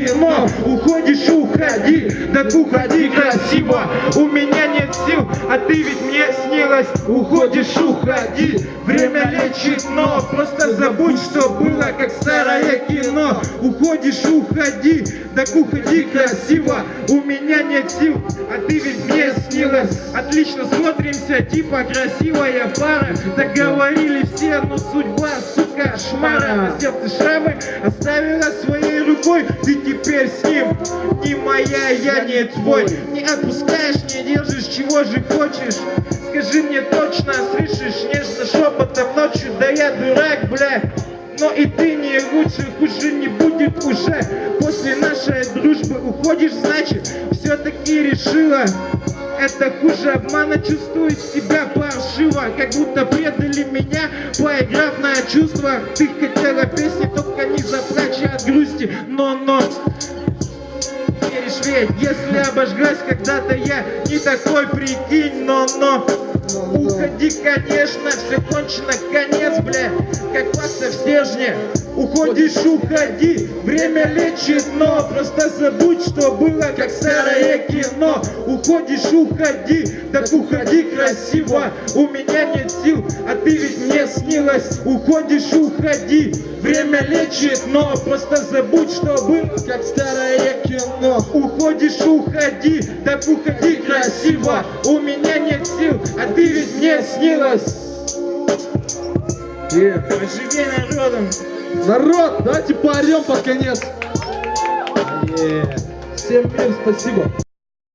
кино Уходишь, уходи, да уходи красиво. У меня нет сил, а ты ведь мне снилась. Уходишь, уходи, время лечит, но Просто забудь, что было, как старое Уходишь, уходи, да уходи красиво У меня нет сил, а ты ведь мне снилась. Отлично смотримся, типа красивая пара. Договорили все, но судьба, сука, шмара На сердце шрамы оставила своей рукой. Ты теперь с ним, не моя, я не твой. Не отпускаешь, не держишь, чего же хочешь? Скажи мне точно, слышишь, нежно шепотом ночью? Да я дурак, бля, но и ты не лучше, хуже не уже После нашей дружбы уходишь, значит, все-таки решила. Это хуже обмана, чувствую себя паршиво Как будто предали меня, поиграв на чувствах Ты хотела песни, только не заплачь от грусти Но-но, веришь ведь, если обожглась когда-то я Не такой, прикинь, но-но Уходи, конечно, все кончено, конец, бля. Как паста в стержне Уходишь, уходи, время лечит, но Просто забудь, что было, как старое кино. Уходишь, уходи, так уходи красиво. У меня нет сил, а ты ведь мне снилась. Уходишь, уходи, время лечит, но Просто забудь, что было, как старое кино Уходишь, уходи, так уходи красиво У меня нет сил, а ты ведь мне снилась Yeah. Поживи народом Народ, давайте поорем под конец. Yeah. Всем мир, спасибо.